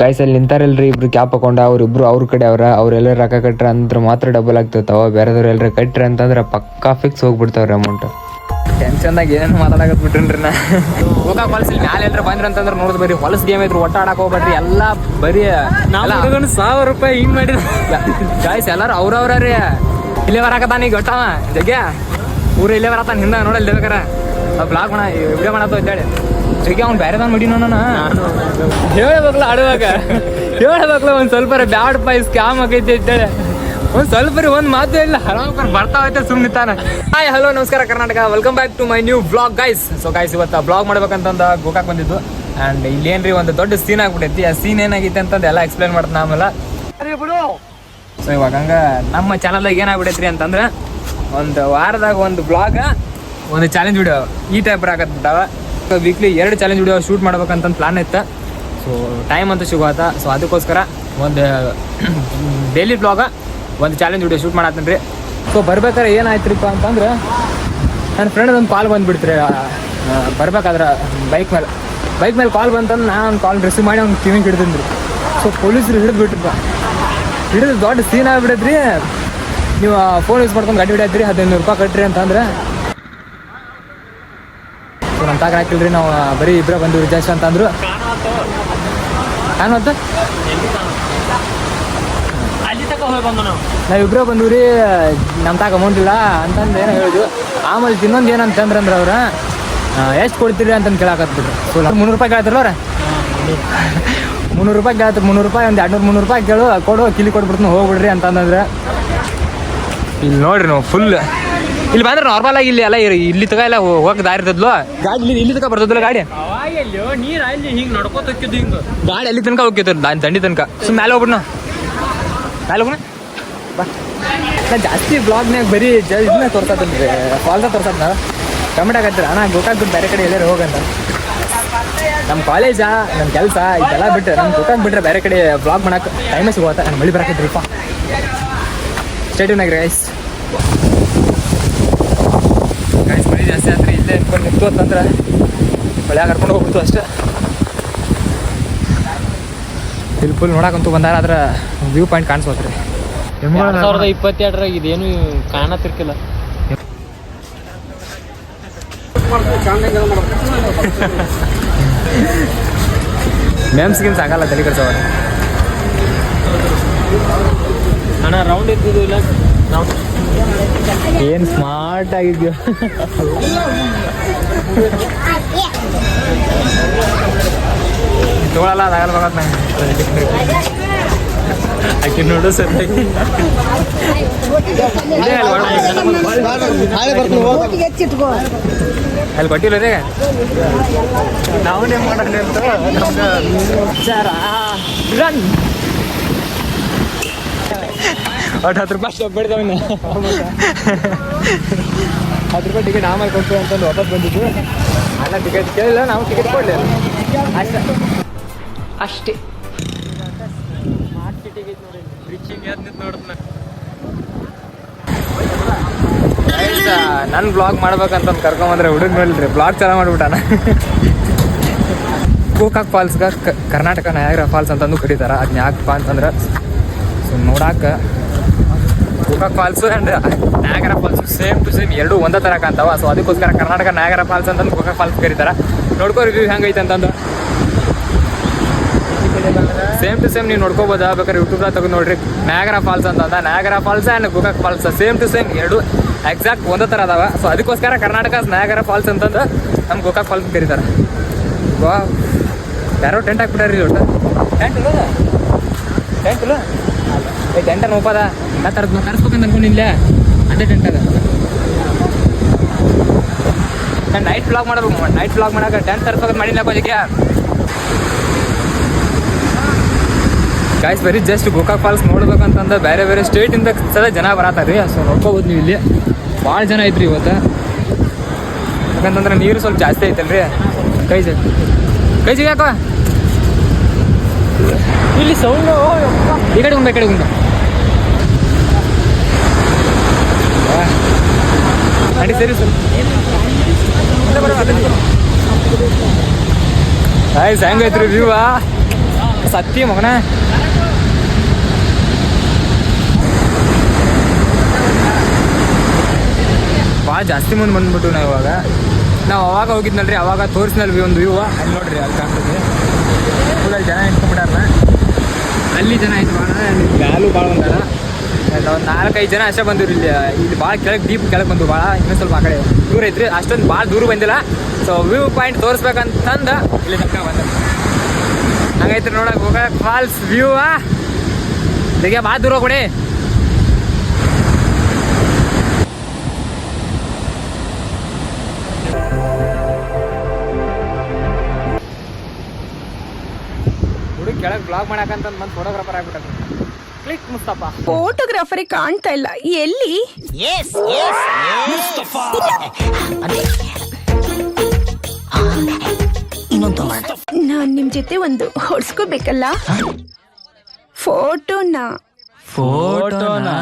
Guys ಅಲ್ಲಿ ನಿಂತಾರಲ್ರಿ ಇಬ್ರು cap ಹಾಕೊಂಡ ಅವ್ರಿಬ್ರು ಅವ್ರ ಕಡೆ ಅವ್ರ ಅವ್ರೆಲ್ಲರೂ ರೊಕ್ಕ ಕಟ್ಟರೆ ಅಂದ್ರೆ ಮಾತ್ರ ಡಬಲ್ ಆಗ್ತಿರ್ತಾವ ಬೇರೆದವ್ರು ಎಲ್ಲರ ಕಟ್ಟ್ರಿ ಅಂತಂದ್ರೆ ಪಕ್ಕಾ ಫಿಕ್ಸ್ ಹೋಗ್ಬಿಡ್ತಾವ್ರಿ ಅಮೌಂಟ್ ಟೆನ್ಷನ್ದಾಗ ಏನೇನು ಮಾತಾಡಕತ್ ಬಿಟ್ರಿ ನಾ? ಗೋಕಾಕ್ ಫಾಲ್ಸ್ ಇಲ್ಲಿ ಮ್ಯಾಲೆ ಎಲ್ಲರೂ ಬಂದ್ರಿ ಅಂತಂದ್ರೆ ನೋಡಿದ್ ಬರೀ ಹೊಲಸ್ ಗೇಮ್ ಐತ್ರಿ ಒಟ್ಟ ಆಡಕ್ ಹೋಗ್ಬೇಡ್ರಿ ಎಲ್ಲ ಬರೀ ನಾವು ಸಾವಿರ ರೂಪಾಯಿ ಹಿಂಗ್ ಮಾಡಿ ಗಾಯ್ಸ್ ಎಲ್ಲರೂ ಅವ್ರವ್ರ ರೀ. ಇಲ್ಲೇ ಬರಾಕತ್ತಾನ ಈಗ ಒಟ್ಟವ ಜಗ್ಯ ಊರ ಇಲ್ಲೇ ಬರತ್ತಾನ ಹಿಂದೆ ನೋಡಲ್ಲಿ ದೇವಕರ. ಬ್ಲಾಗ್ ಮಾಡ ವಿಡಿಯೋ ಮಾಡತ್ತ ಅಂತೇಳಿ ಜಗ್ಯ ಅವ್ನು ಬೇರೆದನ್ ಮಡಿ ನಾನು. ಹೇಳ್ಬೇಕಲ್ಲ ಆಡುವಾಗ. ಹೇಳ್ಬೇಕಲ್ಲ ಒಂದು ಸ್ವಲ್ಪ ಬ್ಯಾಡ್ ಪಾಯ್ ಸ್ಕ್ಯಾಮ್ ಆಗೈತಿ ಅಂತೇಳಿ. ಒಂದು ಸ್ವಲ್ಪ ರೀ ಒಂದು ಮಾತು ಇಲ್ಲ. ಆರಾಮ್ ಬರ್ತಾ ಐತೆ ಸುಮ್ಮನೆ ತಾನ. ಹಾಯ್ ಹಲೋ ನಮಸ್ಕಾರ Karnataka. Welcome back to my new blog guys so guys ಇವತ್ತು ಬ್ಲಾಗ್ ಮಾಡ್ಬೇಕಂತಂದ ಗೋಕಾಕ್ ಬಂದಿದ್ದು. ಅಂಡ್ ಇಲ್ಲೇನ್ರಿ ಒಂದು ದೊಡ್ಡ ಸೀನ್ ಆಗ್ಬಿಟ್ಟೈತಿ. ಆ ಸೀನ್ ಏನಾಗೈತೆ ಅಂತಂದು ಎಲ್ಲ ಎಕ್ಸ್ಪ್ಲೈನ್ ಮಾಡ್ತಾನೆ ಆಮೇಲೆ. ಸೊ ಇವಾಗ ಹಂಗ ನಮ್ಮ ಚಾನಲ್ದಾಗ ಏನಾಗ್ಬಿಡೈತ್ರಿ ಅಂತಂದ್ರೆ ಒಂದು ವಾರದಾಗ ಒಂದು ಬ್ಲಾಗ ಒಂದು ಚಾಲೆಂಜ್ ವಿಡಿಯೋ ಈ ಟೈಪ್ ಬರಾಕತ್ತಾವ ವೀಕ್ಲಿ ಎರಡು ಚಾಲೆಂಜ್ ವಿಡಿಯೋ ಶೂಟ್ ಮಾಡ್ಬೇಕಂತ ಪ್ಲಾನ್ ಇತ್ತು. ಸೊ ಟೈಮ್ ಅಂತ ಸಿಗೋತ ಸೊ ಅದಕ್ಕೋಸ್ಕರ ಒಂದು ಡೈಲಿ ಬ್ಲಾಗ ಒಂದು ಚಾಲೆಂಜ್ ವಿಡಿಯೋ ಶೂಟ್ ಮಾಡತ್ತೀನಿ ರೀ. ಸೊ ಬರ್ಬೇಕಾದ್ರೆ ಏನಾಯ್ತ್ರಿಪ್ಪ ಅಂತಂದ್ರೆ ನನ್ನ ಫ್ರೆಂಡ್ ಒಂದು ಕಾಲ್ ಬಂದುಬಿಡ್ತೀರಿ. ಬರ್ಬೇಕಾದ್ರೆ ಬೈಕ್ ಮೇಲೆ. ಬೈಕ್ ಮೇಲೆ ಕಾಲ್ ಬಂತಂದ್ರೆ ನಾನು ಕಾಲ್ ರಿಸೀವ್ ಮಾಡಿ ಅವ್ನು ಕಿವಿಗೆ ಹಿಡಿದಿನಿ ರೀ. ಸೊ ಪೊಲೀಸರು ಹಿಡಿದು ಬಿಟ್ರಪ್ಪ ಹಿಡಿದು ದೊಡ್ಡ ಸೀನ್ ಆಗ್ಬಿಡದ್ರಿ ನೀವು ಫೋನ್ ಯೂಸ್ ಮಾಡ್ಕೊಂಡು ಗಾಡಿ ರೀ ಹದಿನೈದು ರೂಪಾಯಿ ಕಟ್ಟಿರಿ ಅಂತಂದ್ರೆ ಸೊ ನಮ್ಮ ತಾಗ ಹಾಕಿಲ್ರಿ ನಾವು ಬರೀ ಇಬ್ಬರೇ ಬಂದಿವಿ ಜಾಸ್ತಿ ಅಂತಂದ್ರು. ಏನು ಅಲ್ಲಿ ತಕ ಹೋಗಿ ಬಂದು ರೀ ನಮ್ಮ ತಾಗ ಅಮೌಂಟ್ ಇಲ್ಲ ಅಂತಂದು ಏನೋ ಹೇಳಿದ್ವು. ಆಮೇಲೆ ಇನ್ನೊಂದು ಏನಂತಂದ್ರೆ ಅಂದ್ರೆ ಅವ್ರ ಎಷ್ಟು ಕೊಡ್ತೀರಿ ಅಂತಂದು ಕೇಳಾಕತ್ಬಿಟ್ರು. ಸೊ ಮುನ್ನೂರು ರೂಪಾಯಿ ಕೇಳ್ತಾರಲ್ಲ ಅವ್ರ? ಮುನ್ನೂರು ರೂಪಾಯಿ ಕೇಳ್ತಾರೆ ಮುನ್ನೂರು ರೂಪಾಯಿ ಒಂದು ಎರಡು ಮುನ್ನೂರು ರೂಪಾಯಿ ಕೇಳು ಕೊಡು ಕಿಲಿ ಕೊಟ್ಬಿಡ್ತೀನಿ ಹೋಗ್ಬಿಡ್ರಿ ಅಂತಂದ್ರೆ ಇಲ್ಲಿ ನೋಡ್ರಿ ನಾವು ಫುಲ್ ಇಲ್ಲಿ ಬಂದ್ರೆ ನಾರ್ಮಲ್ ಆಗಿ ಇಲ್ಲಿ ಎಲ್ಲ ಇಲ್ಲಿ ತಗ ಎಲ್ಲ ಹೋಗಕ್ ದಾರಿ ಇರ್ತದ್ಲು? ಗಾಡಿ ಇಲ್ಲಿ ಇಲ್ಲಿ ತಗ ಬರ್ತದಲ್ಲ ಗಾಡಿ? ನೀರ್ ಅಲ್ಲಿ ಹಿಂಗ್ ನಡ್ಕೋತ ಹೋಗಿದ್ದು ಹಿಂಗ. ಗಾಡಿ ಅಲ್ಲಿ ತನಕ ಹೋಗ್ತಿರ್ ದಾನ್ ದಂಡಿ ತನಕ. ಸುಮ್ಮನೆ ಮೇಲೆ ಹೋಗ್ಬಿಡ್ನ. ಮೇಲೆ ಹೋಗೋಣ ಬಾ. ನಾ ಜಾಸ್ತಿ ಬ್ಲಾಗ್ನಾಗ ಬರೀ ಜ ಇದನ್ನ ತೋರ್ಸತ್ತಂದ್ರೆ ಫಾಲ್ದ ತೋರ್ಸತ್ ನಾವು ಕಮೆಂಟ್ ಆಗತ್ತಿರ ಅಣ್ಣ ಗೋಕಾಕ್ ಬೇರೆ ಕಡೆ ಎಲ್ಲರೂ ಹೋಗಂತ. ನಮ್ಮ ಕಾಲೇಜಾ ನಮ್ಮ ಕೆಲಸ ಇದೆಲ್ಲ ಬಿಟ್ಟು ನಮ್ಮ ಗೋಕಾಕ್ ಬಿಟ್ರೆ ಬೇರೆ ಕಡೆ ಬ್ಲಾಗ್ ಮಾಡಕ್ಕೆ ಟೈಮೇ ಸಿಗೋತ್ತ ನಾನು ಮಳಿ ಬರಾಕತ್ರಿಪ್ಪ ಸ್ಟೇಟಿವ್ನಾಗ ನಾಗ್ರೈಸ್ ಗೈಸ್ ಮಳಿ ಜಾಸ್ತಿ ಆತ್ರಿ ಇಲ್ಲೇ ಬಂದು ನಿಂತು ಅಂತಂದ್ರೆ ಮಳ್ಯಾಗ ಕರ್ಕೊಂಡು ಹೋಗ್ಬಿಡ್ತು ಅಷ್ಟೇ. ಇಲ್ಲಿ ಫುಲ್ ನೋಡಕ್ಕಂತೂ ಬಂದಾರ ಆದ್ರೆ ವ್ಯೂ ಪಾಯಿಂಟ್ ಕಾಣಿಸ್ಬೋದ್ರಿ ಎರಡು ಸಾವಿರದ ಇಪ್ಪತ್ತೆರಡರಾಗ ಇದೇನು ಕಾಣತಿರ್ಕಿಲ್ಲ ಮೆಮ್ಸ್ ಗಿಮ್ಸ್ ಆಗಲ್ಲ ತಲೆ ಕೆಲಸ ಅಣ್ಣ ರೌಂಡ್ ಇದ್ದಿದ್ದು ಇಲ್ಲ? ನಾವು ಏನು ಸ್ಮಾರ್ಟ್ ಆಗಿದ್ಯೋ. ತಗೊಳಲ್ಲ ಅದಾಗಲ್ಲ ಬರತ್ ನಂಗೆ ಆಕಿ ನೋಡು ಸರ್ ಇದೇ ಅಲ್ಲಿ ಕೊಟ್ಟಿಲ್ಲ ರೀ ನಾವೇ ಮಾಡಲ್ಲ ಅಂತ. ನಮ್ಗೆ ರನ್ ಒಟ್ಟು ಹತ್ತು ರೂಪಾಯಿ ಸ್ಟಾಪ್ ಬಿಡ್ತಾವ ಹತ್ತು ರೂಪಾಯಿ ಟಿಕೆಟ್ ಆಮೇಲೆ ಕೊಡ್ತೀವಿ ಅಂತಂದು ವಾಪಸ್ ಬಂದಿದ್ದು ಅಲ್ಲ ಟಿಕೆಟ್ ಕೇಳಿಲ್ಲ ನಾವು ಟಿಕೆಟ್ ಕೊಡಲಿಲ್ಲ. ಅಷ್ಟೇ. ಅಷ್ಟೇ. ನನ್ನ ಬ್ಲಾಗ್ ಮಾಡ್ಬೇಕಂತ ಕರ್ಕೊಂಬಂದ್ರೆ ಹುಡುಗ ನೋಡಿಲ್ರಿ ಬ್ಲಾಗ್ ಚೆನ್ನಾಗಿ ಮಾಡ್ಬಿಟ್ಟಾನ. ಗೋಕಾಕ್ ಫಾಲ್ಸ್ಗೆ ಕರ್ನಾಟಕ ನಯಾಗ್ರ ಫಾಲ್ಸ್ ಅಂತಂದು ಕರೀತಾರ. ಅದನ್ನ ಯಾಕಪ್ಪ ಅಂತಂದ್ರೆ ಸೊ ನೋಡಾಕ Gokak Falls and Niagara Falls same to same ಎರಡು ಒಂದೇ ಥರ ಕಾಣ್ತಾವ. ಸೊ ಅದಕ್ಕೋಸ್ಕರ ಕರ್ನಾಟಕ ನಾಗರ ಫಾಲ್ಸ್ ಅಂತಂದು ಗೋಕಾಕ್ ಫಾಲ್ಸ್ ಕರೀತಾರ. ನೋಡ್ಕೋ ರಿವ್ಯೂ ಹೆಂಗೈತೆ ಅಂತಂದು. ಸೇಮ್ ಟು ಸೇಮ್ ನೀವು ನೋಡ್ಕೋಬೋದಾ? ಬೇಕಾದ್ರೆ ಯೂಟ್ಯೂಬ್ದಾಗ ತಗೊಂಡು ನೋಡ್ರಿ. ನಾಗರ ಫಾಲ್ಸ್ ಅಂತಂದ. Niagara Falls and Gokak Falls same to same ಎರಡು ಎಕ್ಸಾಕ್ಟ್ ಒಂದೇ ಥರ ಅದಾವ. ಸೊ ಅದಕ್ಕೋಸ್ಕರ ಕರ್ನಾಟಕ ನಾಗರ ಫಾಲ್ಸ್ ಅಂತಂದು ನಮ್ಮ ಗೋಕಾಕ್ ಫಾಲ್ಸ್ ಕರೀತಾರೆ. ವಾ ಯಾರೋ ಟೆಂಟ್ ಹಾಕ್ಬಿಟ್ಟಾರಿ ಒಟ್ಟು ಟೆಂಟ್ ಇಲ್ಲ? ಟೆಂಟ್ ಇಲ್ಲ? ಟೆಂಟ್ ನೋಪದ ಆ ಥರದ್ದು ತರಿಸ್ಬೇಕಂತ ಅನ್ಕೊಂಡಿಲ್ಲ ಅದೇ ಟೆಂಟ್ ಅದ. ನಾನು ನೈಟ್ ಬ್ಲಾಗ್ ಮಾಡಬೇಕು ನೈಟ್ ಬ್ಲಾಗ್ ಮಾಡಕ್ಕೆ ಟೆಂಟ್ ತರಿಸ್ಬೇಕಂತ ಮಾಡಿಲ್ಲ ಕೊಂಚಕ್ಕೆ ಗಾಯ್ಸ್ ಬರೀ ಜಸ್ಟ್ ಗೋಕಾಕ್ ಫಾಲ್ಸ್ ನೋಡ್ಬೇಕಂತಂದ್ರೆ ಬೇರೆ ಬೇರೆ ಸ್ಟೇಟಿಂದ ಸದ ಜನ ಬರತಾರೀ ಸೊ ನೋಡ್ಕೋಬೋದು ನೀವು ಇಲ್ಲಿ. ಭಾಳ ಜನ ಐತ್ರಿ ಇವತ್ತು. ಯಾಕಂತಂದ್ರೆ ನೀರು ಸ್ವಲ್ಪ ಜಾಸ್ತಿ ಐತಲ್ರಿ. ಕೈ ಸರ್ ಕೈ ಸಿಗಾಕ ಯಾಕೋ ಇಲ್ಲಿ ಸೌಂಡ್ ಈ ಕಡೆ ಉಂಡ ಈ ಕಡೆ ಉಂಡ ಅಡಿ ಸರಿ ಸರ್. ಗಾಯ್ಸ್ ಹೆಂಗೈತ್ರಿ ವ್ಯೂವಾ ಸತ್ಯ ಮಗನ. ಭಾಳ ಜಾಸ್ತಿ ಮುಂದೆ ಬಂದ್ಬಿಟ್ಟು ನಾವು ಇವಾಗ. ನಾವು ಅವಾಗ ಹೋಗಿದ್ನಲ್ರಿ, ಅವಾಗ ತೋರಿಸ್ನಲ್ವಿ ಒಂದು ವ್ಯೂವ ಅಲ್ಲಿ ನೋಡ್ರಿ ಅಲ್ಲಿ ಕಾಣ್ತದೆ. ಫುಲ್ಲಲ್ಲಿ ಜನ ಇಟ್ಕೊಂಡ್ಬಿಟ್ಟಾರ ಅಲ್ಲಿ ಜನ ಆಯ್ತು ಬ್ಯಾಲು ಭಾಳ ಬಂದಾರ ಒಂದು ನಾಲ್ಕೈದು ಜನ ಅಷ್ಟೇ ಬಂದಿರು ಇಲ್ಲಿ. ಇಲ್ಲಿ ಭಾಳ ಕೆಳಗೆ ಡೀಪ್ ಕೆಳಗೆ ಬಂದು ಭಾಳ ಇನ್ನೂ ಸ್ವಲ್ಪ ಆ ಕಡೆ ದೂರ ಐತ್ರಿ ಅಷ್ಟೊಂದು ಭಾಳ ದೂರ ಬಂದಿಲ್ಲ. ಸೊ ವ್ಯೂ ಪಾಯಿಂಟ್ ತೋರಿಸ್ಬೇಕಂತಂದ ಇಲ್ಲಿ ತನಕ ಬಂದ. ಹಂಗೈತ್ರಿ ನೋಡಕ್ ಹೋಗ ಫಾಲ್ಸ್ ವ್ಯೂ ಈಗ ಭಾಳ ದೂರ ಕೊಡಿ ಕೆಳಗೆ ಬ್ಲಾಗ್ ಮಾಡಕ್ಕಂತ ಬಂದು ಫೋಟೋಗ್ರಾಫರ್ ಆಗ್ಬಿಟ್ಟ ಕ್ಲಿಕ್ ಮುಸ್ತಫಾ ಫೋಟೋಗ್ರಾಫರಿ ಕಾಣ್ತಾ ಇಲ್ಲ. ಎಲ್ಲಿ? ನಾನು ನಿಮ್ ಜೊತೆ ಒಂದು ಹೊಡ್ಸ್ಕೋಬೇಕಲ್ಲ? ಫೋಟೋನ. ಫೋಟೋನಾ?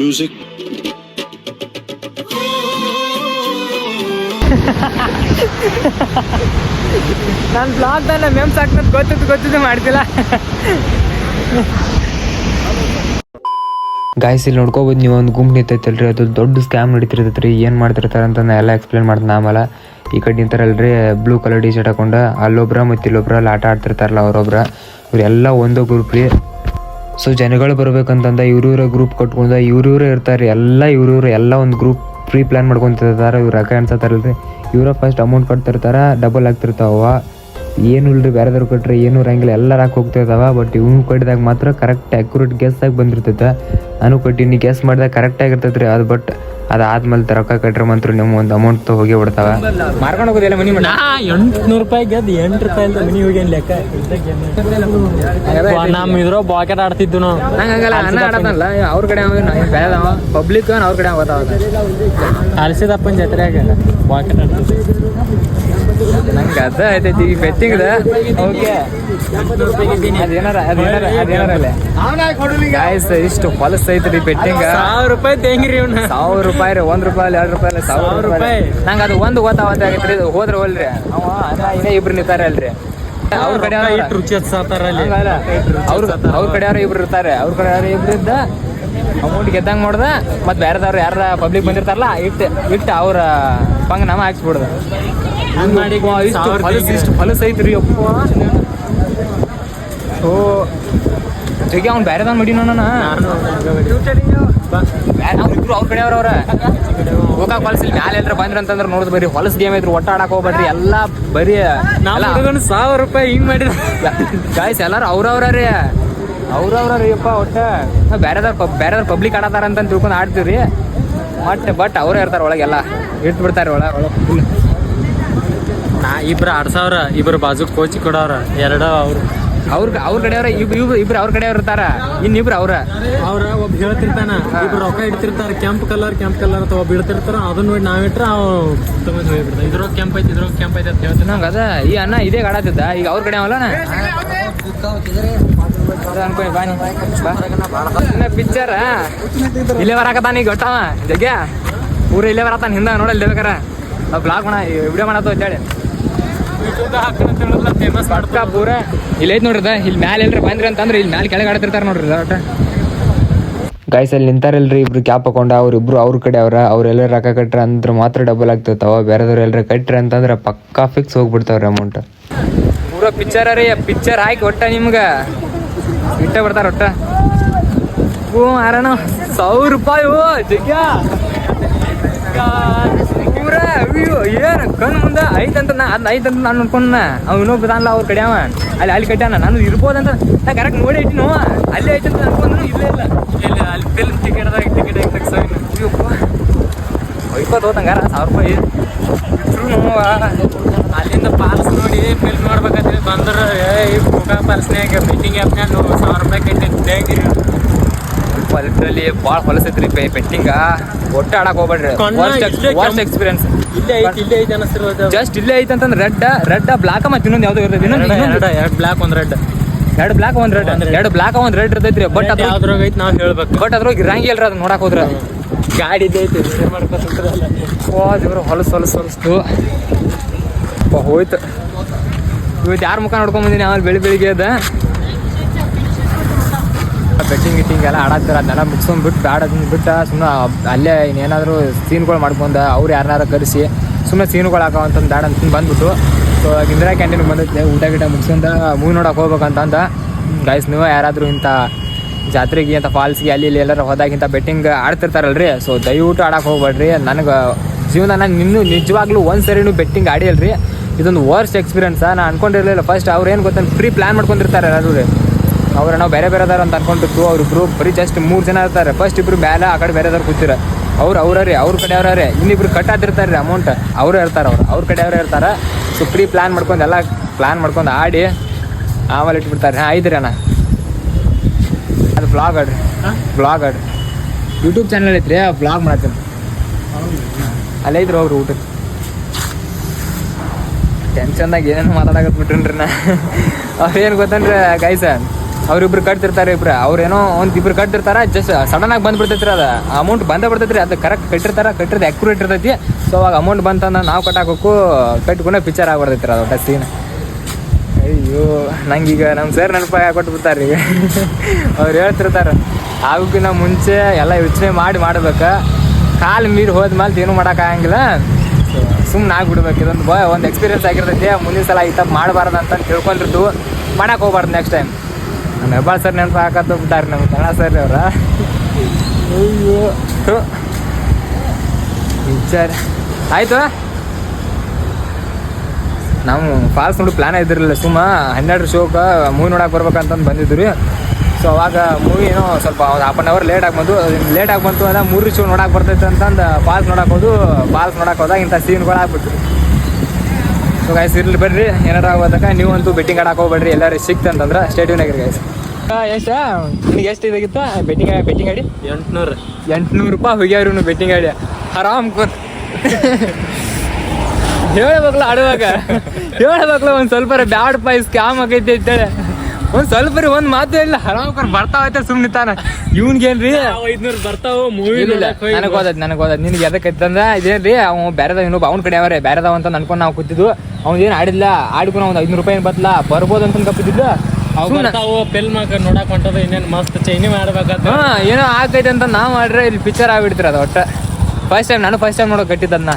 music. ನಾನು ಬ್ಲಾಗ್ ನನ್ನ ಮೆಮ್ಸ್ ಹಾಕ್ನದ್ ಗೊತ್ತಿದ್ದು ಗೊತ್ತಿದ್ದು ಮಾಡ್ತಿಲ್ಲ. ಗಾಯ್ಸ್ ಇಲ್ಲಿ ನೋಡ್ಕೋಬೋದು ನೀವು ಒಂದು ಗುಂಪು ನಿಂತೈತಲ್ರಿ, ಅದು ದೊಡ್ಡ ಸ್ಕ್ಯಾಮ್ ನಡೀತಿರ್ತೈತೆ ರೀ ಏನು ಮಾಡ್ತಿರ್ತಾರೆ ಅಂತ ನಾ ಎಲ್ಲ ಎಕ್ಸ್ಪ್ಲೇನ್ ಮಾಡ್ತೀನಿ ಆಮೇಲೆ ಈ ಕಡೆ ನಿಂತಾರಲ್ರಿ ಬ್ಲೂ ಕಲರ್ ಟಿ ಶರ್ಟ್ ಹಾಕೊಂಡು, ಅಲ್ಲೊಬ್ರ ಮತ್ತು ಇಲ್ಲೊಬ್ರ ಅಲ್ಲಿ ಆಟ ಆಡ್ತಿರ್ತಾರಲ್ಲ ಅವರೊಬ್ರ. ಇವರೆಲ್ಲ ಒಂದೋ ಗ್ರೂಪ್ ರೀ. ಸೊ ಜನಗಳು ಬರ್ಬೇಕಂತಂದ ಇವ್ರಿವ್ರ ಗ್ರೂಪ್ ಕಟ್ಕೊಂಡ ಇವ್ರಿವ್ರೇ ಇರ್ತಾರೆ. ಎಲ್ಲ ಇವ್ರಿವ್ರು ಎಲ್ಲ ಒಂದು ಗ್ರೂಪ್ ಪ್ರೀ ಪ್ಲಾನ್ ಮಾಡ್ಕೊಂತಿರ್ತಾರೆ ಇವ್ರು ರೊಕ್ಕ ಅನ್ಸತ್ತಾರಲ್ರಿ ಇವರ ಫಸ್ಟ್ ಅಮೌಂಟ್ ಕಟ್ತಿರ್ತಾರೆ ಡಬಲ್ ಆಗ್ತಿರ್ತಾವ ಏನು ಇಲ್ರಿ ಬೇರೆದವ್ರು ಕೊಟ್ಟರೆ ಏನು ಇರಂಗಿಲ್ಲ ಎಲ್ಲ ರಾಕ್ ಹೋಗ್ತಿರ್ತಾವ ಬಟ್ ಇವ್ನು ಕೊಟ್ಟಿದಾಗ ಮಾತ್ರ ಕರೆಕ್ಟ್ ಅಕ್ಯುರೇಟ್ ಗೆಸ್ ಆಗಿ ಬಂದಿರ್ತೈತೆ. ನಾನು ಕೊಟ್ಟಿನಿ ಗೆಸ್ ಮಾಡಿದಾಗ ಕರೆಕ್ಟ್ ಆಗಿರ್ತೈತೆ ರೀ ಅದು ಬಟ್ ಅದಾದ್ಮೇಲೆ ರೊಕ್ಕ ಕಟ್ರೆ ಮಾತ್ರ ನಿಮ್ಮ ಒಂದು ಅಮೌಂಟ್ ಹೋಗಿ ಬಿಡ್ತಾವ. ಮಾರ್ಕೊಂಡು ಹೋಗೋದಿಲ್ಲ ಮನಿ ನಾ ಎಂಟ್ನೂರು ರೂಪಾಯಿ ಗೆದ್ದು ಎಂಟು ರೂಪಾಯಿ ಅಂತ ಮನಿ ಹೋಗ್ಯಾನ ಲೆಕ್ಕ. ನಮ್ಮ ಇದ್ರ ಬಾಕೆಟ್ ಆಡ್ತಿದ್ದು ನಾವು ಹಂಗಲ್ಲ ಅನ್ನ ಆಡೋದಲ್ಲ ಅವ್ರ ಕಡೆ ಬೆಳೆದವ ಪಬ್ಲಿಕ್ ಅವ್ರ ಕಡೆ ಗೊತ್ತಾವ ಅಲಸಿದಪ್ಪನ ಜಾತ್ರೆ ಬಾಕೆಟ್ ಆಡ್ತಿದ್ದೆ. ನಂಗೆ ಅದ ಐತೈತಿ ಈ ಬೆಟ್ಟಿಂಗ್ದ? ಓಕೆ. ಅದೇನಾರ ಅದೇನಾರ ಅದೇನಾರ ಅಲ್ಲೇ? ಗಾಯ್ಸ್ ಇಷ್ಟು ಹೊಲಸ್ ಐತ್ರಿ ಬೆಟ್ಟಿಂಗ್. ಸಾವಿರ ರೂಪಾಯಿ ತೆಂಗ್ರಿ ಇವ್ನ. ಸಾವಿರ ರೂಪಾಯಿ ರೀ ಒಂದ್ ರೂಪಾಯಿ ಎರಡು ರೂಪಾಯಿ ಸಾವಿರ ರೂಪಾಯಿ. ನಂಗೆ ಅದು ಒಂದು ಗೊತ್ತಾವತ್ತ ಆಗೈತ್ರಿ ಇದು ಹೋದ್ರ ಹೋಲ್ರಿ. ಅವ ಇನ್ನೇ ಇಬ್ರು ನಿಂತಾರ ಅಲ್ರಿ. ಅವ್ರ ಕಡೆ ಅವ್ರ ಅವ್ರ ಕಡೆ ಯಾರು ಇಬ್ರು ಇರ್ತಾರೆ. ಅವ್ರ ಕಡೆಯವ್ರ ಇಬ್ರು ಇದ್ದ ಅಮೌಂಟ್ ಗೆದ್ದಂಗ್ ನೋಡ್ದ ಮತ್ ಬೇರೆದವ್ರು ಯಾರ ಪಬ್ಲಿಕ್ ಬಂದಿರ್ತಾರಲ್ಲ ಇಟ್ಟು ಇಟ್ಟು ಅವ್ರ ಪಂಗ್ ನಮ್ಮ ಹಾಕ್ಸ್ಬಿಡ್ದ. ಹಂಗ್ ಮಾಡಿ ಇಷ್ಟು ಹೊಲಸ್ ಐತ್ರಿ ಅಪ್ಪ. ಓ ಜಗ್ಗಿ ಅವ್ನು ಬೇರೆದವ್ನ ಮಡಿ ನಾನು ಇಬ್ರು ಅವ್ರ ಕಡೆಯವ್ರ ಅವ್ರ. ಗೋಕಾಕ್ ಫಾಲ್ಸ್ ಇಲ್ಲಿ ಮ್ಯಾಲೆ ಎಲ್ಲರ ಬಂದ್ರ ಅಂತಂದ್ರೆ ನೋಡಿದ್ ಬರೀ ಹೊಲಸ್ ಗೇಮ್ ಐತ್ರಿ ಒಟ್ಟ ಆಡಕ್ ಹೋಗ್ಬೇಡ್ರಿ ಎಲ್ಲ ಬರೀ ನಮ್ಮ ಸಾವಿರ ರೂಪಾಯಿ ಹಿಂಗ್ ಮಾಡಿದ ಗಾಯ್ಸ್ ಎಲ್ಲಾರು ಅವ್ರವ್ರ ರೀ ಅವ್ರವ್ರ ರೀ ಅಪ್ಪ ಒಟ್ಟ. ಬೇರೆದವ್ರ ಬೇರೆದವ್ರ ಪಬ್ಲಿಕ್ ಆಡತಾರ ಅಂತ ತಿಳ್ಕೊಂಡು ಆಡ್ತೀವ್ರಿ. ಬಟ್ ಬಟ್ ಅವರೇ ಇರ್ತಾರ ಒಳಗೆಲ್ಲ. ಇಟ್ಟು ಬಿಡ್ತಾರೆ ಒಳಗೆ ಒಳಗೆ. ನಾ ಇಬ್ರು ಆರ್ ಸಾವಿರ ಇಬ್ರು ಬಾಜು ಕೋಚ್ ಕೊಡೋರ ಎರಡು ಅವ್ರು. ಅವ್ರ ಅವ್ರ ಕಡೆಯವ್ರ ಇಬ್ರು ಇಬ್ರು ಇಬ್ರು ಅವ್ರ ಕಡೆಯವ್ರ ಇರ್ತಾರ. ಇನ್ನಿಬ್ರು ಅವ್ರ. ಅವ್ರ ಒಬ್ಬ ಹೇಳ್ತಿರ್ತಾನ ಇಬ್ರು ರೊಕ್ಕ ಇಡ್ತಿರ್ತಾರ ಕೆಂಪ್ ಕಲರ್ ಕೆಂಪ್ ಕಲರ್ ಅಂತ ಒಬ್ಬ ಇಡ್ತಿರ್ತಾರ ಅದನ್ನ ನೋಡಿ ನಾವಿಟ್ರ ಅವ್ ತಗೊಂಡ್ ಹೋಗ್ಬಿಡ್ತಾರ ಇದ್ರೊಳಗೆ ಕೆಂಪ್ ಐತಿ ಇದ್ರೊಳಗೆ ಕೆಂಪ್ ಐತಿ ಅಂತ ಹೇಳ್ತೀನಿ ನಂಗೆ ಅದ ಈ ಅಣ್ಣ ಇದೇ ಆಡತ್ತಿದ್ದ ಈಗ ಅವ್ರ ಕಡೆ ಅವಲ್ಲ ಅನ್ಕೊಂಡಿ ಪಿಕ್ಚರ್ ಇಲ್ಲೇ ಬರಾಕತ್ತಾನ ಈಗ ಗೊತ್ತಾವ? ಜಗ್ಯ ಊರ ಇಲ್ಲೇ ಬರತ್ತಾನ ಹಿಂದ ನೋಡಲ್ಲ ಬೇಕಾರ ಬ್ಲಾಕ್ ಮಾಡ ವಿಡಿಯೋ ಮಾಡತ್ತ ಅಂತೇಳಿ ಪಕ್ಕ ಪೂರ. ಇಲ್ಲಿ ಐತ್ ನೋಡ್ರಿ ಇಲ್ಲಿ ಮ್ಯಾಲೆ ಎಲ್ರಿ ಬಂದ್ರಿ ಅಂತಂದ್ರೆ ಇಲ್ಲಿ ಮ್ಯಾಲೆ ಕೆಳಗೆ ಆಡ್ತಿರ್ತಾರ ನೋಡ್ರಿ ಒಟ್ಟ. ಗಾಯ್ಸ್ ಅಲ್ಲಿ ನಿಂತಾರಲ್ರಿ ಇಬ್ರು ಕ್ಯಾಪ್ ಹಾಕೊಂಡ ಅವ್ರಿಬ್ರು ಅವ್ರ ಕಡೆ ಅವ್ರ ಅವ್ರೆಲ್ಲ ರೊಕ್ಕ ಕಟ್ರ ಅಂದ್ರೆ ಮಾತ್ರ ಡಬಲ್ ಆಗ್ತಿರ್ತಾವ ಬೇರೆದವ್ರು ಎಲ್ಲರ ಕಟ್ರಿ ಅಂತಂದ್ರೆ ಪಕ್ಕಾ ಫಿಕ್ಸ್ ಹೋಗ್ಬಿಡ್ತಾವ್ರಿ ಅಮೌಂಟ್ ಪೂರ ಪಿಕ್ಚರ್ ರೀ ಪಿಕ್ಚರ್ ಹಾಕಿ ಒಟ್ಟ ನಿಮ್ಗೆ. ಇಟ್ಟ ಬರ್ತಾರ ಒಟ್ಟ. ಹ್ಞೂ ಅರಣ ಸಾವಿರ ರೂಪಾಯಿ ಓ ಜಗ್ಯ ಪೂರ ಅಯ್ಯೋ ಏನು ಕಣ್ ಮುಂದೆ? ಐತಂತ ನಾ ಅದ್ ಐತಂತ ನಾನು ಅನ್ಕೊಂಡ ಅವ್ ಇನ್ನೊಬ್ಬ ತಾನಲ್ಲ ಅವ್ರ ಕಡೆ ಅವ. ಅಲ್ಲಿ ಅಲ್ಲಿ ಕಟ್ಯಾನ. ನಾನು ಇರ್ಬೋದಂತ ನಾ ಕರೆಕ್ಟ್ ನೋಡಿ ಇಟ್ಟಿನೋ? ಅಲ್ಲಿ ಐತಂತ ಅನ್ಕೊಂಡ್ರು ಇಲ್ಲೇ ಇಲ್ಲ. ಇಲ್ಲ ಅಲ್ಲಿ ಫಿಲ್ಮ್ ಟಿಕೆಟ್ದಾಗ ಟಿಕೆಟ್ ಹೆಂಗ್ ಅಯ್ಯೋ ಅಯ್ಯಪ್ಪ. ಇಪ್ಪತ್ತು ಹೋತಂಗಾರ ಸಾವಿರ ರೂಪಾಯಿ. ಇಟ್ರು ನೋವ. ಅಲ್ಲಿಂದ ಪಾಲ್ಸ್ ನೋಡಿ ಫಿಲ್ಮ್ ನೋಡ್ಬೇಕಂದ್ರೆ ಬಂದ್ರೆ ಈ ಮುಖ ಪಾಲ್ಸ್ನ್ಯಾಗ ಮೀಟಿಂಗ್ ಆ್ಯಪ್ನ್ಯಾಗ ಸಾವಿರ ರೂಪಾಯಿ ಕಟ್ಟಿದ್ದೆ ಲಿಟ್ರಲಿ ಭಾಳ ಹೊಲಸೈತ್ರಿ ಪೆಟ್ಟಿಂಗ. ಒಟ್ಟು ಆಡಕ್ ಹೋಗ್ಬೇಡ್ರಿ. ಎಕ್ಸ್ಪೀರಿಯನ್ಸ್ ಇಲ್ಲೇ ಐತಿ ಇಲ್ಲೇ ಐತಿ ಅನಿಸ್ತಿರೋದು ಜಸ್ಟ್ ಇಲ್ಲೇ ಐತೆ ಅಂತಂದ್ರೆ ರೆಡ್ ರೆಡ್ ಬ್ಲಾಕ್ ಮತ್ತೆ ಇನ್ನೊಂದು ಯಾವ್ದು ಇರ್ತದೆ ಇನ್ನೊಂದು ಎರಡು ಬ್ಲ್ಯಾಕ್ ಒಂದು ರೆಡ್ ಎರಡು ಬ್ಲಾಕ್ ಒಂದ್ ರೆಡ್ ಎರಡು ಬ್ಲಾಕ್ ಒಂದ್ ರೆಡ್ ಇರ್ತೈತ್ರಿ. ಬಟ್ ಅದ್ರ ಐತಿ ನಾವು ಹೇಳ್ಬೇಕು. ಬಟ್ ಅದ್ರಾಗ ಇರಂಗಿ ಅಲ್ರಿ ಅದನ್ನ ನೋಡಕ್ ಹೋದ್ರ. ಗಾಡಿ ಐತಿ ಹೊಲಸ್ ಓ ದೇವ್ರ ಹೊಲಸು ಹೊಲಸು ಹೊಲಸ್ತು ಹೋಯ್ತು. ಇವತ್ತು ಯಾರ ಮುಖ ನೋಡ್ಕೊಂಡ್ ಬಂದಿನಿ? ಆಮೇಲೆ ಬೆಳಿ ಬೆಳಿಗ್ಗೆ ಅದ. ಬೆಟ್ಟಿಂಗ್ ಗಿಟ್ಟಿಂಗ್ ಎಲ್ಲ ಆಡತ್ತಾರ ಅದನ್ನೆಲ್ಲ ಮುಗಿಸ್ಕೊಂಡ್ಬಿಟ್ಟು ಬ್ಯಾಡ ಬಿಟ್ಟು ಸುಮ್ಮನೆ ಅಲ್ಲೇ ಇನ್ನೇನಾದರೂ ಸೀನ್ಗಳು ಮಾಡ್ಕೊಂಡ. ಅವ್ರು ಯಾರನ್ನಾರ ಕರೆಸಿ ಸುಮ್ಮನೆ ಸೀನ್ಗಳು ಹಾಕೋ ಅಂತಂದು ಅಂತ ಬಂದ್ಬಿಟ್ಟು. ಸೊ ಇಂದಿರಾ ಕ್ಯಾಂಟೀನ್ಗೆ ಬಂದಿದ್ದೆ. ಊಟ ಗಿಟ ಮುಗಿಸ್ಕೊಂಡ ಮೂವಿ ನೋಡೋಕೆ ಹೋಗ್ಬೇಕಂತಂದ ಗೈಸ್ ನೀವು ಯಾರಾದರೂ ಇಂಥ ಜಾತ್ರೆಗೆ ಅಂತ ಫಾಲ್ಸ್ಗೆ ಅಲ್ಲಿ ಇಲ್ಲಿ ಎಲ್ಲರೂ ಹೋದಾಗಿಂತ ಬೆಟ್ಟಿಂಗ್ ಆಡ್ತಿರ್ತಾರಲ್ರಿ? ಸೊ ದಯವಿಟ್ಟು ಆಡೋಕೆ ಹೋಗ್ಬೇಡ್ರಿ. ನನಗೆ ಜೀವನ ನಾನು ನಿನ್ನೂ ನಿಜವಾಗ್ಲೂ ಒಂದು ಸರಿನೂ ಬೆಟ್ಟಿಂಗ್ ಆಡಿಯಲ್ರಿ ಇದೊಂದು ವರ್ಸ್ಟ್ ಎಕ್ಸ್ಪೀರಿಯನ್ಸ ನಾನು ಅನ್ಕೊಂಡಿರಲಿಲ್ಲ. ಫಸ್ಟ್ ಅವ್ರು ಏನು ಗೊತ್ತ ಪ್ರೀ ಪ್ಲ್ಯಾನ್ ಮಾಡ್ಕೊಂಡಿರ್ತಾರೆ ಎಲ್ಲರೂ ಅವ್ರು ನಾವು ಬೇರೆ ಬೇರೆ ಅದಾರ ಅಂತ ಅನ್ಕೊಂಡಿದ್ದು ಅವ್ರಿಬ್ರು ಬರೀ ಜಸ್ಟ್ ಮೂರು ಜನ ಇರ್ತಾರೆ. ಫಸ್ಟ್ ಇಬ್ರು ಮೇಲೆ ಆ ಕಡೆ ಬೇರೆದವ್ರು ಕೂತಿರ. ಅವ್ರು ಅವ್ರೇ ಅವ್ರ ಕಡೆ ಅವ್ರೇ ಇನ್ನಿಬ್ರು ಕಟ್ ರೀ ಅಮೌಂಟ್ ಅವರು ಇರ್ತಾರೆ ಅವ್ರು. ಅವ್ರ ಕಡೆ ಅವರೇ ಇರ್ತಾರೆ ಸೊ ಪ್ರೀ ಪ್ಲ್ಯಾನ್ ಮಾಡ್ಕೊಂಡು ಎಲ್ಲ ಪ್ಲ್ಯಾನ್ ಮಾಡ್ಕೊಂಡು ಆಡಿ ಆಮೇಲೆ ಇಟ್ಬಿಡ್ತಾರೆ. ಹಾಂ ಐದ್ರಿ ಅಣ್ಣ. ಅದು ಬ್ಲಾಗ್ ಆಡ್ರಿ. ಬ್ಲಾಗ್ ಆಡ್ರಿ. ಯೂಟ್ಯೂಬ್ ಚಾನಲ್ ಐತ್ರಿ ಬ್ಲಾಗ್ ಮಾಡ್ತೀನಿ ಅಲ್ಲೇ ಇದ್ರು ಅವ್ರು ಊಟಕ್ಕೆ ಟೆನ್ಷನ್ದಾಗ ಏನೇನು ಮಾತಾಡಕತ್ ಬಿಟ್ರಿ ನಾ ಅವ್ರೇನು ಗೊತ್ತನ್ರಿ ಗೈಸ ಅವ್ರಿಬ್ರು ಕಟ್ತಿರ್ತಾರೆ ಇಬ್ರು. ಅವ್ರೇನೋ ಒಂದು ಇಬ್ರು ಕಟ್ತಿರ್ತಾರ ಜಸ್ಟ್ ಸಡನ್ ಆಗಿ ಬಂದ್ಬಿಡ್ತೈತ್ರಿ ಅದು. ಅಮೌಂಟ್ ಬಂದೇ ಬಿಡ್ತೈತ್ರಿ ಅದು ಕರೆಕ್ಟ್ ಕಟ್ಟಿರ್ತಾರ, ಕಟ್ಟಿರ್ದು ಅಕ್ಯುರೇಟ್ ಇರ್ತೈತಿ. ಸೊ ಅವಾಗ ಅಮೌಂಟ್ ಬಂತಂದ ನಾವು ಕಟ್ಟಾಕು ಕಟ್ಕೊಂಡೆ ಪಿಕ್ಚರ್ ಆಗ್ಬಿಡ್ತೈತ್ರಿ ಅದು ಒಟ್ಟ ಸೀನ್ ಅಯ್ಯೋ, ನಂಗೀಗ ನಮ್ಮ ಸರ್ ನೆನಪ ಕೊಟ್ಬಿಡ್ತಾರೆ ಈಗ ಅವ್ರು ಹೇಳ್ತಿರ್ತಾರೆ, ಆಗಕ್ಕಿನ್ನ ಮುಂಚೆ ಎಲ್ಲ ಯೋಚನೆ ಮಾಡಿ ಮಾಡ್ಬೇಕು. ಕಾಲು ಮೀರಿ ಹೋದ್ಮೇಲೆ ಏನೂ ಮಾಡೋಕ್ಕಾಗಂಗಿಲ್ಲ ಸುಮ್ಮನೆ ಆಗ್ಬಿಡ್ಬೇಕು. ಇದೊಂದು ಒಂದು ಎಕ್ಸ್ಪೀರಿಯನ್ಸ್ ಆಗಿರ್ತೈತಿ. ಮುಂದಿನ ಸಲ ಈ ತಪ್ಪು ಮಾಡಬಾರ್ದು ಅಂತ ತಿಳ್ಕೊಂಡಿರ್ತು ಮಾಡಕ್ಕೆ ಹೋಗ್ಬಾರ್ದು ನೆಕ್ಸ್ಟ್ ಟೈಮ್ ನಮ್ಮ ಹೆಬ್ಬಾಳ ಸರ್ ನೆನಪು ಹಾಕತ್ತು ಬಿಟ್ಟಾರೆ ನಮ್ಮ ಕಣ ಸರ್ ಅವರ. ಅಯ್ಯೋ. ವಿಚಾರ. ಆಯ್ತು. ನಾವು ಫಾಲ್ಸ್ ನೋಡಿ ಪ್ಲಾನ್ ಇದ್ದಿರಲಿಲ್ಲ ಸುಮ್ಮ ಹನ್ನೆರಡು ಶೋಕ ಮೂವಿ ನೋಡಕ್ಕೆ ಬರ್ಬೇಕಂತಂದು ಬಂದಿದ್ದು ರೀ ಸೊ ಅವಾಗ ಮೂವಿ ಏನೋ ಸ್ವಲ್ಪ ಒಂದು ಹಾಫ್ ಆನ್ ಅವರ್ ಲೇಟ್ ಆಗಿ ಬಂತು ಲೇಟ್ ಆಗಿ ಬಂತು ಅದ ಮೂರು ಶೋ ನೋಡಕ್ಕೆ ಬರ್ತೈತೆ ಅಂತಂದು ಫಾಲ್ಸ್ ನೋಡಕ್ಕೆ ಹೋದು ಫಾಲ್ಸ್ ನೋಡಕ್ಕೆ ಹೋದಾಗ ಇಂಥ ಸೀನ್ಗಳು ಆಗ್ಬಿಟ್ಟು ಸೊ ಗಾಯ್ಸ್ ಇರ್ಲಿ ಬರ್ರಿ. ಏನಾರ ಆಗೋದಕ್ಕ ಅಂತೂ ಬೆಟ್ಟಿಂಗ್ ಆಡಕ್ಕೆ ಹೋಗ್ಬೇಡ್ರಿ. ಎಲ್ಲರೂ ಸಿಕ್ತಂತಂದ್ರೆ ಸ್ಟೇಡಿಯಂ ಆಗಿರಿ ಗಾಯ್ಸ್ ಎಷ್ಟು? ನಿನಗೆ ಎಷ್ಟು ಇದಾಗಿತ್ತು ಬೆಟ್ಟಿಂಗ್ ಬೆಟ್ಟಿಂಗ್ ಆಡಿ? ಎಂಟ್ನೂರು. ಎಂಟ್ನೂರು ರೂಪಾಯಿ ಹೋಗ್ಯಾವ್ರಿ ನೀವು ಬೆಟ್ಟಿಂಗ್ ಆಡಿ. ಆರಾಮ್ ಕೂತ್. ಹೇಳ್ಬೇಕಲ್ಲ ಆಡುವಾಗ. ಹೇಳ್ಬೇಕಲ್ಲ ಒಂದು ಸ್ವಲ್ಪ ಬ್ಯಾಡ್ ಪೈ ಸ್ಕ್ಯಾಮ್ ಆಗೈತಿ ಅಂತೇಳಿ. ಒಂದು ಸ್ವಲ್ಪ ರೀ ಒಂದು ಮಾತು ಇಲ್ಲ ಹರಾಮ್ ಕರ್ ಬರ್ತಾವೈತೆ ಸುಮ್ಮನೆ ತಾನ. ಇವ್ನಿಗೇನ್ರಿ ಐದ್ನೂರು ಬರ್ತಾವ ಮೂವಿ ನನಗ್ ನನಗೆ ಓದದ್ ನನಗೆ ಓದದ್ ನಿನಗೆ ಎದಕ್ಕೆ ಐತಂದ್ರೆ ಇದೇನ್ರಿ ಅವ್ನು ಬೇರೆದ ಇನ್ನೊಬ್ಬ ಅವ್ನ ಕಡೆ ಅವರೇ ಬೇರೆದವ ಅಂತ ಅನ್ಕೊಂಡು ನಾವು ಕೂತಿದ್ವು. ಅವ್ನ್ ಏನ್ ಆಡಿಲ್ಲ ಆಡ್ಕೊಂಡು ಒಂದು ಐನೂರು ರೂಪಾಯಿ ಬತ್ತಲ್ಲ ಬರ್ಬೋದು ಅಂತ ಕಪ್ಪಿದ್ದ ಬರ್ತಾವು ನೋಡಕ್ ಹೊಂಟದ ಇನ್ನೇನ್ ಮಸ್ತ್ ಚೈನಿ ಮಾಡ್ಬೇಕಂತ ಏನೋ ಆಗೈತೆ ಅಂತ ನಾವ್ ಮಾಡ್ರೆ ಇಲ್ಲಿ ಪಿಕ್ಚರ್ ಆಗ್ಬಿಡ್ತೀರ ಅದ ಒಟ್ಟ. ಫಸ್ಟ್ ಟೈಮ್ ನಾನು ಫಸ್ಟ್ ಟೈಮ್ ನೋಡೋ ಕಟ್ಟಿದ್ದನ್ನ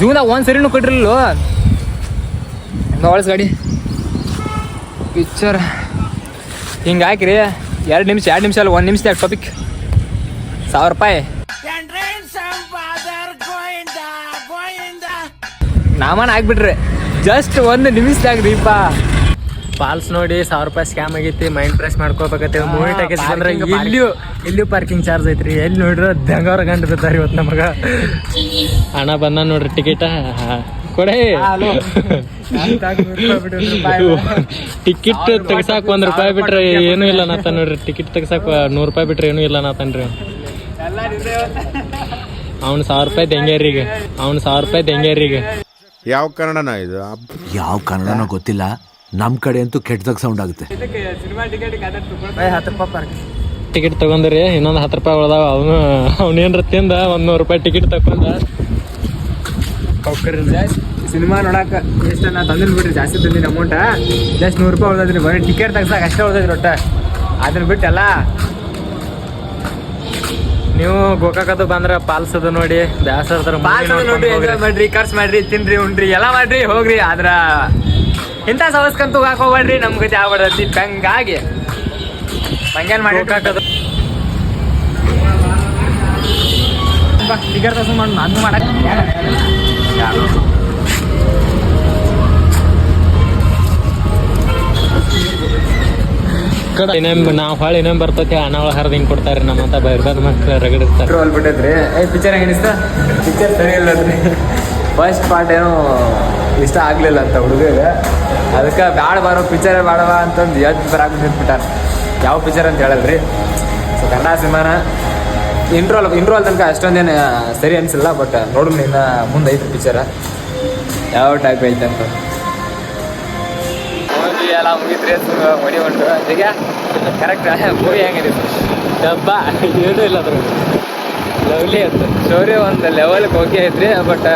ಜೂನ ಒಂದು ಸರಿನೂ ಕೊಟ್ಟಿರ್ಲಿಲ್ಲ? ಒಳಸ್ ಗಾಡಿ? ಪಿಕ್ಚರ್ ಹಿಂಗೆ ಹಾಕಿರಿ ಎರಡು ನಿಮಿಷ ಎರಡು ನಿಮಿಷ ಅಲ್ಲ ಒಂದು ನಿಮಿಷದಾಗ ಟಾಪಿಕ್ ಸಾವಿರ ರೂಪಾಯಿ. ನಾಮನ ಆಗ್ಬಿಟ್ರಿ ಜಸ್ಟ್ ಒಂದು ನಿಮಿಷದಾಗ ದೀಪ ಫಾಲ್ಸ್ ನೋಡಿ ಸಾವಿರ ರೂಪಾಯಿ ಸ್ಕ್ಯಾಮ್ ಆಗೈತಿ ಮೈಂಡ್ ಫ್ರೆಶ್ ಮಾಡ್ಕೋಬೇಕತ್ತೆ. ಹಾ, ಮೂವಿ ಟಿಕೆಟ್ಸ್ ಅಂದ್ರೆ ಇಲ್ಲಿಯೂ ಇಲ್ಲಿಯೂ ಪಾರ್ಕಿಂಗ್ ಚಾರ್ಜ್ ಐತ್ರಿ. ಎಲ್ಲಿ ನೋಡ್ರಿ ದಂಗವ್ರ ಗಂಡ ಬಿದ್ದಾರ ಇವತ್ತು ನಮಗ. ಹಣ ಬಂದ ನೋಡ್ರಿ ಟಿಕೆಟ್ ಕೊಡೆ. ಟಿಕೆಟ್ ತೆಗ್ಸಾಕ್ ಒಂದ್ ರೂಪಾಯಿ ಬಿಟ್ರೆ ಏನು ಇಲ್ಲ ನಾತ ನೋಡ್ರಿ. ಟಿಕೆಟ್ ತೆಗ್ಸಾಕ್ ನೂರ್ ರೂಪಾಯಿ ಬಿಟ್ರೆ ಏನು ಇಲ್ಲ ನಾತನ್ರಿ ಅವ್ನು ಸಾವಿರ ರೂಪಾಯಿ ಈಗ ಅವ್ನು ಸಾವಿರ ರೂಪಾಯಿ ಈಗ ಯಾವ ಕನ್ನಡನ ಇದು? ಯಾವ ಕನ್ನಡನೋ ಗೊತ್ತಿಲ್ಲ. ನಮ್ ಕಡೆ ಅಂತೂ ಕೆಟ್ಟದಾಗ ಸೌಂಡ್ ಆಗುತ್ತೆ. ಸಿನಿಮಾ ಟಿಕೆಟ್ ಹತ್ತು ರೂಪಾಯಿ ಟಿಕೆಟ್ ತಗೊಂಡ್ರಿ. ಇನ್ನೊಂದು ಹತ್ತು ರೂಪಾಯಿ ಉಳ್ದಾವ. ಅವನು ಅವ್ನೇನ್ರ ತಿಂದ ಒಂದ್ ನೂರು ರೂಪಾಯಿ ಟಿಕೆಟ್ ತಕೊಂಡ ಸಿನಿಮಾ ನೋಡಕ್ಕೆ ಎಷ್ಟು ನಾ ತಂದಿನ ಬಿಡ್ರಿ ಜಾಸ್ತಿ ತಂದಿನಿ ಅಮೌಂಟ ಜಸ್ಟ್ ನೂರು ರೂಪಾಯಿ ಉಳ್ದದ್ರಿ. ಬರೀ ಟಿಕೆಟ್ ತೆಗ್ಸಾಕ ಅಷ್ಟೇ ಉಳ್ದದ್ರಿ ಒಟ್ಟ. ಅದನ್ನ ಬಿಟ್ಟಲ್ಲ ನೀವು ಗೋಕಾಕದು ಬಂದ್ರ ಪಾಲ್ಸ್ ಅದ ನೋಡಿ ಬ್ಯಾಸರ್ದಾರ ಪಾಸ್ ನೋಡ್ರಿ ಎಂಜಾಯ್ ಮಾಡ್ರಿ ಖರ್ಚು ಮಾಡ್ರಿ ತಿನ್ರಿ ಉಣ್ರಿ ಎಲ್ಲ ಮಾಡ್ರಿ ಹೋಗ್ರಿ. ಆದ್ರ ಇಂಥ ಸವಸ್ಕಂತೂ ಹಾಕೋಬೇಡ್ರಿ ನಮ್ ಗತಿ ಆಗ್ಬಿಡತಿ ಹಂಗಾಗಿ ಹಂಗೇನ್ ಮಾಡಿ ಗೋಕಾಕದು ಟಿಕೆಟ್ ತಗೊಂಡು ಮಾಡಿ ನಾನು ಮಾಡಕ್ ಕಡೆ ಇನ್ನೊಮ್ಮೆ ನಾವು ಹೊಳ್ಳಿ ಇನ್ನೊಮ್ಮೆ ಬರ್ತೈತಿ ಹಣ ಹರಿದ ಹರಿದು ಹಿಂಗೆ ಕೊಡ್ತಾರೆ ನಮ್ಮಂತ ಬೈರ್ಬಾದ ಮಕ್ಳು ರಗಡಿಸ್ತಾರೆ ಟ್ರೋಲ್ ಬಿಟ್ಟೈತ್ರಿ. ಏ ಪಿಕ್ಚರ್ ಹೆಂಗೆ ಅನಿಸ್ತ? ಪಿಕ್ಚರ್ ಸರಿ ಇಲ್ಲ ರೀ ಫಸ್ಟ್ ಪಾರ್ಟ್ ಏನೋ ಇಷ್ಟ ಆಗಲಿಲ್ಲ ಅಂತ ಹುಡುಗರಿಗೆ ಅದಕ್ಕೆ ಬ್ಯಾಡ ಬಾರೋ ಪಿಕ್ಚರ್ ಬೇಡವ ಅಂತಂದು ಎದ್ದು ಬರಾಕ್ ನಿಂತ್ಬಿಟ್ಟಾರ ಯಾವ ಪಿಕ್ಚರ್ ಅಂತ ಹೇಳಲ್ರಿ? ಸೊ ಕನ್ನಡ ಸಿನಿಮಾನ ಇಂಟ್ರೋಲ್ ಇಂಟ್ರೋಲ್ ತನಕ ಅಷ್ಟೊಂದೇನು ಸರಿ ಅನಿಸಿಲ್ಲ ಬಟ್ ನೋಡೋಣ ಇನ್ನು ಮುಂದೆ ಐತೆ ಪಿಕ್ಚರ ಯಾವ ಟೈಪ್ ಐತೆ ಅಂತ. ಮೂವಿ ಎಲ್ಲ ಮುಗಿದ್ರೆ ಮಡಿ ಉಂಟು ಈಗ ಕರೆಕ್ಟ್ ಮೂವಿ ಹೆಂಗಿದೆ? ಡಬ್ಬ ಏನೂ ಇಲ್ಲ ಅದ್ರ ಲವ್ಲಿ ಅಂತ. ಸ್ಟೋರಿ ಒಂದು ಲೆವೆಲ್ಗೆ ಓಕೆ ಐತ್ರಿ ಬಟ್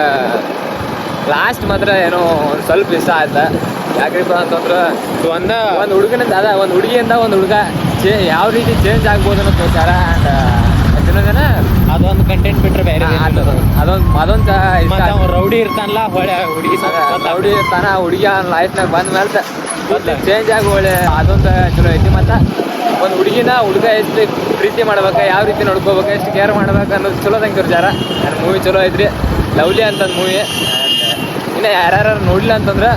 ಲಾಸ್ಟ್ ಮಾತ್ರ ಏನೋ ಒಂದು ಸ್ವಲ್ಪ ಇಷ್ಟ ಆಯ್ತ? ಯಾಕ್ರಿಪ್ಪ ಅಂತಂದ್ರೆ ಒಂದು ಒಂದು ಹುಡುಗನಿಂದ ಅದ ಒಂದು ಹುಡುಗಿಯಿಂದ ಒಂದು ಹುಡುಗ ಚೇ ಯಾವ ರೀತಿ ಚೇಂಜ್ ಆಗ್ಬೋದು ಅನ್ನೋ ಪ್ರಕಾರ ಅಂಡ್ ಇನ್ನೊಂದೇನ ಅದೊಂದು ಕಂಟೆಂಟ್ ಬಿಟ್ರೆ ಬೇರೆ ಅದೊಂದು ಅದೊಂದು. ಅವ್ನು ರೌಡಿ ಇರ್ತಾನಲ್ಲ ಹೊಳೆ ಹುಡುಗಿ ರೌಡಿ ಇರ್ತಾನ ಹುಡುಗಿ ಲೈಫ್ನಾಗ ಬಂದ ಮೇಲೆ ಚೇಂಜ್ ಆಗಿ ಒಳ್ಳೆ ಅದೊಂದು ಚಲೋ ಐತಿ ಮತ್ತು ಒಂದು ಹುಡುಗಿನ ಹುಡುಗ ಎಷ್ಟು ಪ್ರೀತಿ ಮಾಡ್ಬೇಕು ಯಾವ ರೀತಿ ನೋಡ್ಕೋಬೇಕು ಎಷ್ಟು ಕೇರ್ ಮಾಡ್ಬೇಕು ಅನ್ನೋದು ಚಲೋ ತಂಗೆ ತೋರ್ಸ್ಯಾರ ಮೂವಿ ಚಲೋ ಐತ್ರಿ. ಲವ್ಲಿ ಅಂತಂದು ಮೂವಿ ಇನ್ನು ಯಾರ್ಯಾರು ನೋಡಿಲ್ಲ ಅಂತಂದ್ರೆ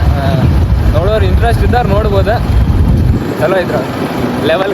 ನೋಡೋರು ಇಂಟ್ರೆಸ್ಟ್ ಇದ್ದವ್ರು ನೋಡ್ಬೋದು. ಚಲೋ ಐತ್ರ ಲೆವೆಲ್